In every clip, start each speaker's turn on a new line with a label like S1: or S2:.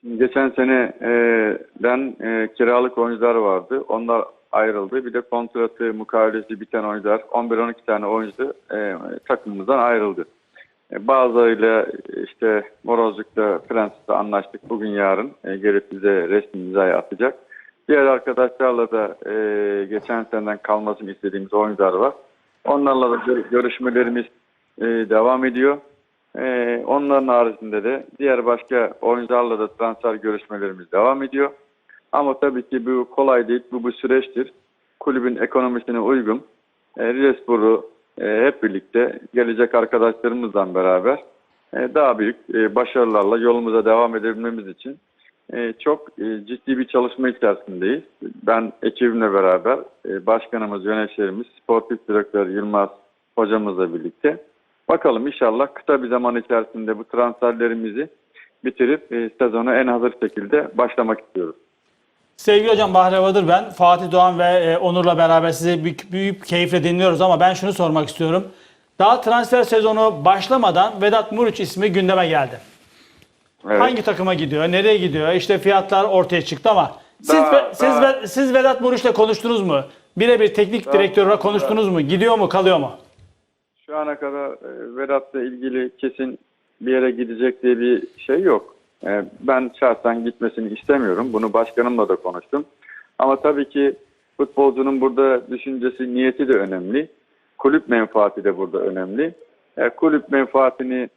S1: Şimdi geçen seneden e, kiralık oyuncular vardı. Onlar ayrıldı. Bir de kontratı, mukavelesi biten oyuncular 11-12 tane oyuncu e, takımımızdan ayrıldı. E, bazılarıyla işte Morozluk'ta, Prens'te anlaştık. Bugün yarın e, gelip bize resmi imzayı atacak. Diğer arkadaşlarla da e, geçen seneden kalmasını istediğimiz oyuncular var. Onlarla da gör- görüşmelerimiz e, devam ediyor. E, onların haricinde de diğer başka oyuncularla da transfer görüşmelerimiz devam ediyor. Ama tabii ki bu kolay değil, bu bir süreçtir. Kulübün ekonomisine uygun. E, Rizespor'u e, hep birlikte gelecek arkadaşlarımızla beraber e, daha büyük e, başarılarla yolumuza devam edebilmemiz için e, çok e, ciddi bir çalışma içerisindeyiz. Ben ekibimle beraber e, başkanımız, yöneticilerimiz, sportif direktör Yılmaz hocamızla birlikte bakalım inşallah kısa bir zaman içerisinde bu transferlerimizi bitirip e, sezona en hazır şekilde başlamak istiyoruz.
S2: Sevgili hocam Bahri Badır ben. Fatih Doğan ve e, Onur'la beraber sizi büyük, büyük keyifle dinliyoruz ama ben şunu sormak istiyorum. Daha transfer sezonu başlamadan Vedat Muriç ismi gündeme geldi.
S1: Evet.
S2: Hangi takıma gidiyor, nereye gidiyor? İşte fiyatlar ortaya çıktı ama siz
S1: Daha-
S2: ve- siz
S1: daha-
S2: ve- siz Vedat Muriç'le konuştunuz mu? Birebir teknik direktörle konuştunuz mu? Gidiyor mu, kalıyor mu?
S1: Şu ana kadar e, Vedat'la ilgili kesin bir yere gidecek diye bir şey yok. E, Ben şahsen gitmesini istemiyorum. Bunu başkanımla da konuştum. Ama tabii ki futbolcunun burada düşüncesi, niyeti de önemli. Kulüp menfaati de burada önemli. E, Kulüp menfaatini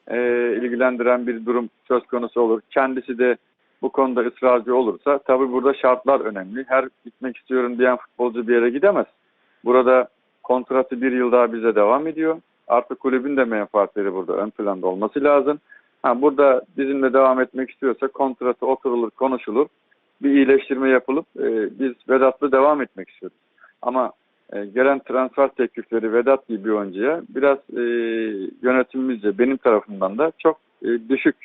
S1: ilgilendiren bir durum söz konusu olur. Kendisi de bu konuda ısrarcı olursa tabii burada şartlar önemli. Her gitmek istiyorum diyen futbolcu bir yere gidemez. Burada kontratı bir yıl daha bize devam ediyor. Artık kulübün de menfaatleri burada ön planda olması lazım. Ha, burada bizimle devam etmek istiyorsa kontratı oturulur, konuşulur. Bir iyileştirme yapılıp e, biz Vedat'la devam etmek istiyoruz. Ama e, gelen transfer teklifleri Vedat gibi bir oyuncuya biraz e, yönetimimizce benim tarafımdan da çok e, düşük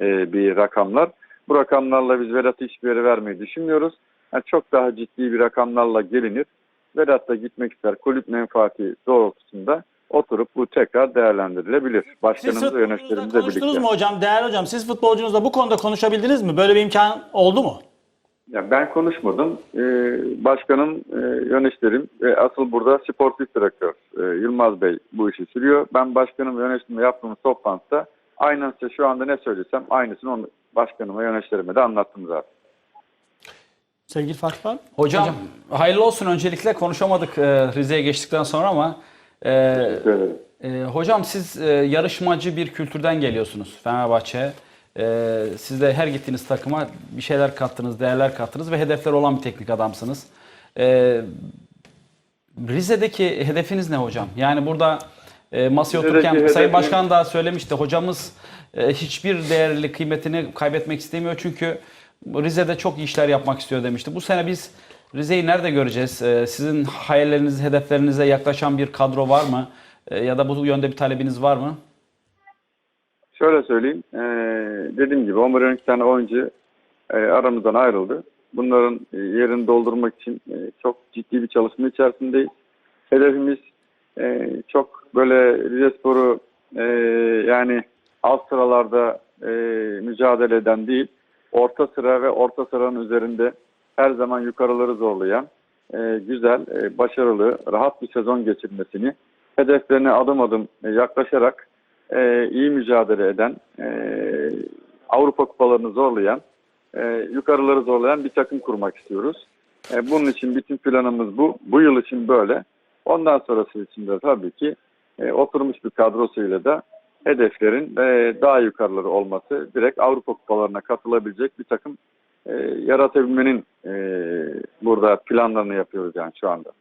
S1: e, bir rakamlar. Bu rakamlarla biz Vedat'ı hiçbir yere vermeyi düşünmüyoruz. Yani çok daha ciddi bir rakamlarla gelinir. Vedat da gitmek ister. Kulüp menfaati doğrultusunda oturup bu tekrar değerlendirilebilir.
S2: Siz
S1: Başkanımız ve
S2: futbolcunuzla
S1: yöneticilerimizle
S2: konuştunuz
S1: birlikte.
S2: mu hocam? Değerli hocam siz futbolcunuzla bu konuda konuşabildiniz mi? Böyle bir imkan oldu mu?
S1: Ya ben konuşmadım. Ee, başkanım, e, yöneticilerim ve asıl burada sportif direktör e, Yılmaz Bey bu işi sürüyor. Ben başkanım ve yönetimle yaptığımız toplantıda aynen size şu anda ne söylesem aynısını onu başkanıma ve yöneticilerime de anlattım zaten.
S2: Sevgili Fatih Bey.
S3: Hocam, hayırlı olsun öncelikle konuşamadık e, Rize'ye geçtikten sonra ama e,
S1: Teşekkür ederim.
S3: e, hocam siz e, yarışmacı bir kültürden geliyorsunuz Fenerbahçe. E, siz de her gittiğiniz takıma bir şeyler kattınız, değerler kattınız ve hedefler olan bir teknik adamsınız. E, Rize'deki hedefiniz ne hocam? Yani burada e, masaya
S1: Rize'deki
S3: otururken Sayın
S1: hedefim-
S3: Başkan da söylemişti. Hocamız e, hiçbir değerli kıymetini kaybetmek istemiyor çünkü Rize'de çok iyi işler yapmak istiyor demişti. Bu sene biz Rize'yi nerede göreceğiz? E, sizin hayalleriniz, hedeflerinize yaklaşan bir kadro var mı? E, ya da bu yönde bir talebiniz var mı?
S1: Şöyle söyleyeyim. Ee, dediğim gibi 11-12 tane oyuncu e, aramızdan ayrıldı. Bunların e, yerini doldurmak için e, çok ciddi bir çalışma içerisindeyiz. Hedefimiz e, çok böyle Rizespor'u e, yani alt sıralarda e, mücadele eden değil, orta sıra ve orta sıranın üzerinde her zaman yukarıları zorlayan, e, güzel, e, başarılı, rahat bir sezon geçirmesini, hedeflerine adım adım e, yaklaşarak iyi mücadele eden, Avrupa kupalarını zorlayan, yukarıları zorlayan bir takım kurmak istiyoruz. Bunun için bütün planımız bu. Bu yıl için böyle. Ondan sonrası için de tabii ki oturmuş bir kadrosuyla da hedeflerin daha yukarıları olması, direkt Avrupa kupalarına katılabilecek bir takım e, yaratabilmenin e, burada planlarını yapıyoruz yani şu anda.